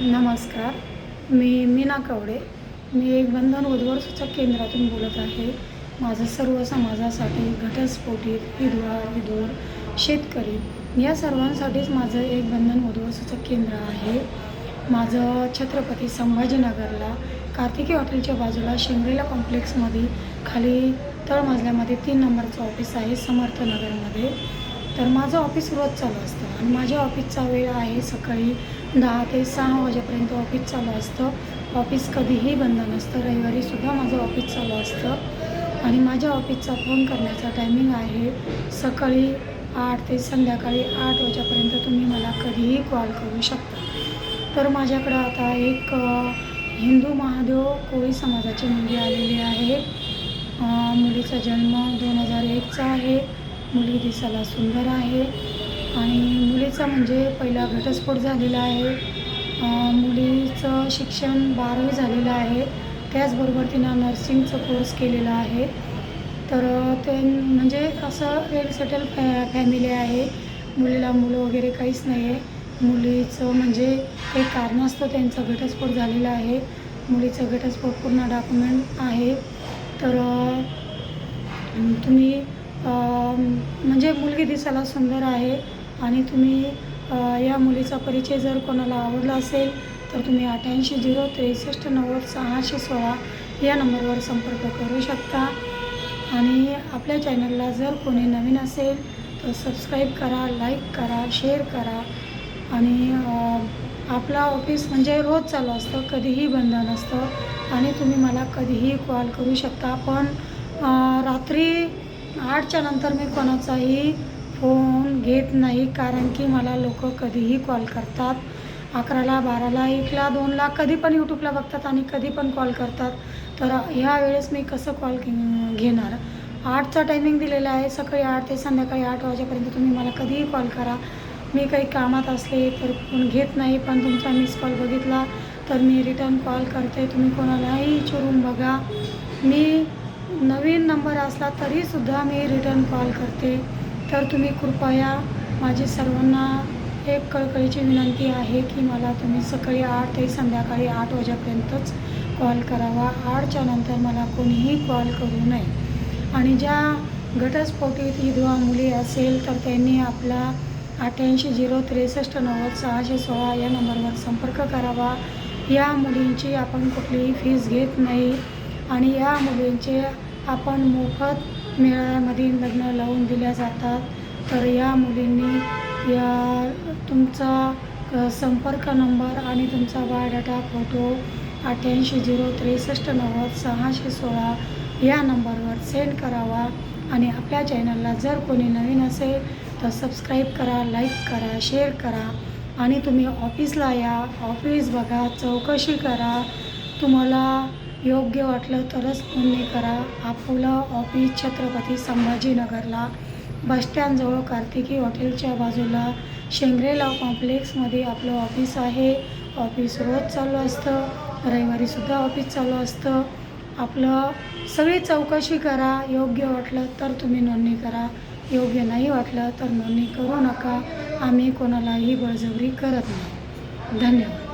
नमस्कार. मी मीना कवडे. मी एक बंधन उद्वर सूचक केंद्रातून बोलत आहे. माझं सर्व समाजासाठी घटस्फोटित विधवा विधूर शेतकरी या सर्वांसाठीच माझं एक बंधन उद्वर सूचक केंद्र आहे. माझं छत्रपती संभाजीनगरला कार्तिकी हॉटेलच्या बाजूला शेंगरेला कॉम्प्लेक्समध्ये खाली तळमजल्यामध्ये तीन नंबरचं ऑफिस आहे समर्थनगरमध्ये तर माझं ऑफिस रोज चालू असतं. आणि माझ्या ऑफिसचा वेळ आहे सकाळी दहा ते सहा वाजेपर्यंत ऑफिस चालू असतं. ऑफिस कधीही बंद नसतं. रविवारीसुद्धा माझं ऑफिस चालू असतं. आणि माझ्या ऑफिसचा फोन करण्याचा टायमिंग आहे सकाळी आठ ते संध्याकाळी आठ वाजेपर्यंत तुम्ही मला कधीही कॉल करू शकता. तर माझ्याकडं आता एक हिंदू महादेव कोळी समाजाची मुलगी आलेली आहे मुलीचा जन्म दोन हजार एकचा आहे. मुलगी दिसायला सुंदर आहे. आणि मुलीचा म्हणजे पहिला घटस्फोट झालेला आहे. मुलीचं शिक्षण बारावी झालेलं आहे. त्याचबरोबर तिनं नर्सिंगचं कोर्स केलेला आहे. तर ते म्हणजे असं वेल सेटल फॅ फॅमिली आहे. मुलीला मुलं वगैरे काहीच नाही आहे मुलीचं म्हणजे काही कारणास्तव त्यांचा घटस्फोट झालेला आहे. मुलीचं घटस्फोट पूर्ण डॉक्युमेंट आहे. तर तुम्ही म्हणजे मुलगी दिसायला सुंदर आहे आणि तुम्ही या मुलीचा परिचय जर कोणाला आवडला असेल तर तुम्ही अठ्ठ्याऐंशी झिरो त्रेसष्ट नव्वद सहाशे सोळा या नंबरवर संपर्क करू शकता. आणि आपल्या चॅनलला जर कोणी नवीन असेल तर सबस्क्राईब करा लाईक करा शेअर करा. आणि आपला ऑफिस म्हणजे रोज चालू असतं कधीही बंद नसतं. आणि तुम्ही मला कधीही कॉल करू शकता. पण रात्री आठच्या नंतर मी कोणाचाही फोन घेत नाही कारण की मला लोक कधीही कॉल करतात. अकराला बाराला एकला दोनला कधी पण यूट्यूबला बघतात आणि कधी पण कॉल करतात. तर ह्या वेळेस मी कसं कॉल घेणार? आठचा टायमिंग दिलेला आहे सकाळी आठ ते संध्याकाळी आठ वाजेपर्यंत तुम्ही मला कधीही कॉल करा. मी काही कामात असले तर फोन घेत नाही पण तुमचा मिस कॉल बघितला तर मी रिटर्न कॉल करते. तुम्ही कोणालाही विचारून बघा. मी नवीन नंबर असला तरीसुद्धा मी रिटर्न कॉल करते. तर तुम्ही कृपया माझी सर्वांना एक कळकळीची विनंती आहे की मला तुम्ही सकाळी आठ ते संध्याकाळी आठ वाजेपर्यंतच कॉल करावा. आठच्या नंतर मला कोणीही कॉल करू नये. आणि ज्या घटस्फोटीत विधवा मुली असेल तर त्यांनी आपला अठ्ठ्याऐंशी झिरो त्रेसष्ट नव्वद सहाशे सोळा या नंबरवर संपर्क करावा. या मुलींची आपण कुठलीही फीस घेत नाही. आणि या मुलींचे आपण मोफत मेळाव्यामध्ये लग्न लावून दिल्या जातात. तर या मुलींनी या तुमचा संपर्क नंबर आणि तुमचा बायोडाटा फोटो अठ्ठ्याऐंशी झिरो त्रेसष्ट नव्वद सहाशे सोळा या नंबरवर सेंड करावा आणि आपल्या चॅनलला जर कोणी नवीन असेल तर सबस्क्राईब करा लाईक करा शेअर करा आणि तुम्ही ऑफिसला या. ऑफिस बघा चौकशी करा. तुम्हाला योग्य वाटलं तरच नोंदणी करा. आपलं ऑफिस छत्रपती संभाजीनगरला. बसस्टँडजवळ कार्तिकी हॉटेलच्या बाजूला. शेंगरेला कॉम्प्लेक्समध्ये आपलं ऑफिस आहे. ऑफिस रोज चालू असतं. रविवारीसुद्धा ऑफिस चालू असतं. आपलं सगळी चौकशी करा. योग्य वाटलं तर तुम्ही नोंदणी करा. योग्य नाही वाटलं तर नोंदणी करू नका. आम्ही कोणालाही बळजबरी करत नाही. धन्यवाद.